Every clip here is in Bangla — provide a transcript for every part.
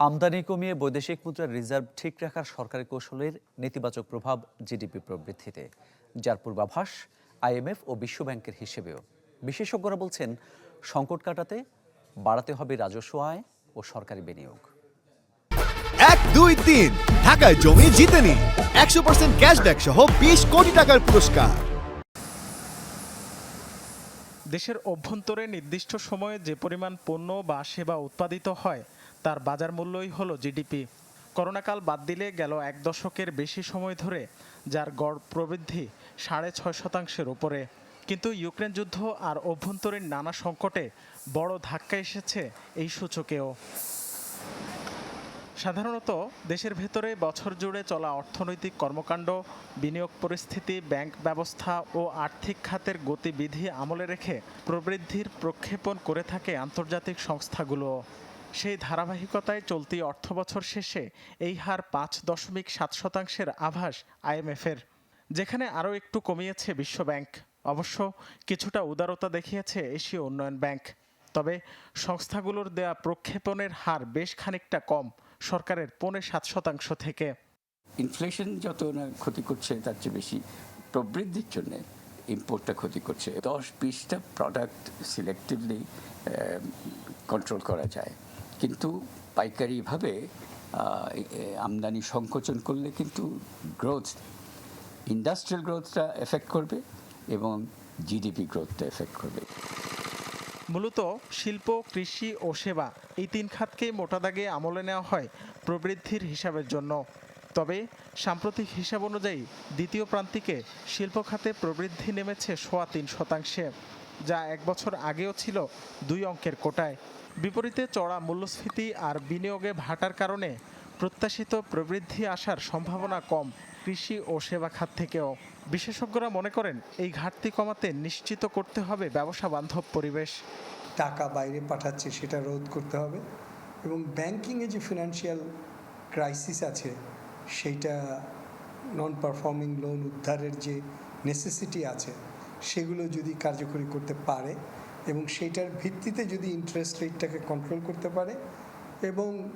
আমদানি কমিয়ে বৈদেশিক মুদ্রার রিজার্ভ ঠিক রাখার সরকারি কৌশলের নেতিবাচক প্রভাব জিডিপি প্রবৃদ্ধিতে। যার পূর্বাভাস আইএমএফ ও বিশ্বব্যাংকের হিসেবেও। বিশেষজ্ঞরা বলছেন সংকট কাটাতে বাড়াতে হবে রাজস্ব আয় ও সরকারি বিনিয়োগ। এক দুই তিন ঢাকায় জমি জিতে নিন একশো পার্সেন্ট ক্যাশব্যাক সহ বিশ কোটি টাকার পুরস্কার। দেশের অভ্যন্তরে নির্দিষ্ট সময়ে যে পরিমাণ পণ্য বা সেবা উৎপাদিত হয় তার বাজার মূল্যই হলো জিডিপি। করোনাকাল বাদ দিলে গেল এক দশকের বেশি সময় ধরে, যার গড় প্রবৃদ্ধি সাড়ে ছয় শতাংশের উপরে। কিন্তু ইউক্রেন যুদ্ধ আর অভ্যন্তরীণ নানা সংকটে বড় ধাক্কা এসেছে এই সূচকেও। সাধারণত দেশের ভেতরে বছর জুড়ে চলা অর্থনৈতিক কর্মকাণ্ড, বিনিয়োগ পরিস্থিতি, ব্যাংক ব্যবস্থা ও আর্থিক খাতের গতিবিধি আমলে রেখে প্রবৃদ্ধির প্রক্ষেপণ করে থাকে আন্তর্জাতিক সংস্থাগুলো। সেই ধারাবাহিকতায় চলতি অর্থবছর শেষে এই হার পাঁচ দশমিক সাত শতাংশের আভাস আইএমএফের যেখানে আরও একটু কমিয়েছে বিশ্বব্যাংক অবশ্য কিছুটা উদারতা দেখিয়েছে এশীয় উন্নয়ন ব্যাংক। তবে সংস্থাগুলোর দেয়া প্রক্ষেপণের হার বেশ খানিকটা কম, সরকারের পৌনে সাত শতাংশ থেকে। ইনফ্লেশন যত না ক্ষতি করছে, তার চেয়ে বেশি প্রবৃদ্ধির জন্য ইম্পোর্টটা ক্ষতি করছে। দশ বিশটা প্রোডাক্ট সিলেক্টিভলি কন্ট্রোল করা যায়। কিন্তু পাইকারিভাবে আমদানি সংকোচন করলে কিন্তু গ্রোথ ইন্ডাস্ট্রিয়াল গ্রোথটা এফেক্ট করবে এবং জিডিপি গ্রোথটা এফেক্ট করবে। মূলত শিল্প, কৃষি ও সেবা এই তিন খাতকেই মোটা দাগে আমলে নেওয়া হয় প্রবৃদ্ধির হিসাবের জন্য। তবে সাম্প্রতিক হিসাব অনুযায়ী দ্বিতীয় প্রান্তিকে শিল্প খাতে প্রবৃদ্ধি নেমেছে সোয়া তিন শতাংশে। যা এক বছর আগেও ছিল দুই অঙ্কের কোটায়। বিপরীতে চড়া মূল্যস্ফীতি আর বিনিয়োগে ভাটার কারণে প্রত্যাশিত প্রবৃদ্ধি আসার সম্ভাবনা কম কৃষি ও সেবা খাত থেকেও। বিশেষজ্ঞরা মনে করেন, এই ঘাটতি কমাতে নিশ্চিত করতে হবে ব্যবসা বান্ধব পরিবেশ। টাকা বাইরে পাঠাচ্ছে, সেটা রোধ করতে হবে এবং ব্যাংকিংয়ে যে ফিনান্সিয়াল ক্রাইসিস আছে, সেইটা নন পারফর্মিং লোন উদ্ধারের যে নেসেসিটি আছে সেগুলো যদি কার্যকরী করতে পারে এবং সেইটার ভিত্তিতে যদি ইন্টারেস্ট রেটটাকে কন্ট্রোল করতে পারে এবং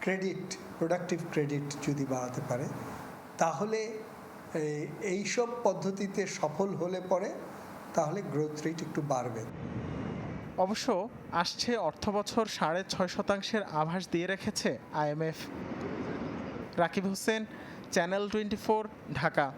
ক্রেডিট প্রোডাক্টিভ ক্রেডিট যদি বাড়াতে পারে, তাহলে এই- এইসব পদ্ধতিতে সফল হলে পরে তাহলে গ্রোথ রেট একটু বাড়বে। অবশ্য আসছে অর্থবছর সাড়ে ছয় শতাংশের আভাস দিয়ে রেখেছে IMF Rakib Hossain, channel twenty Dhaka.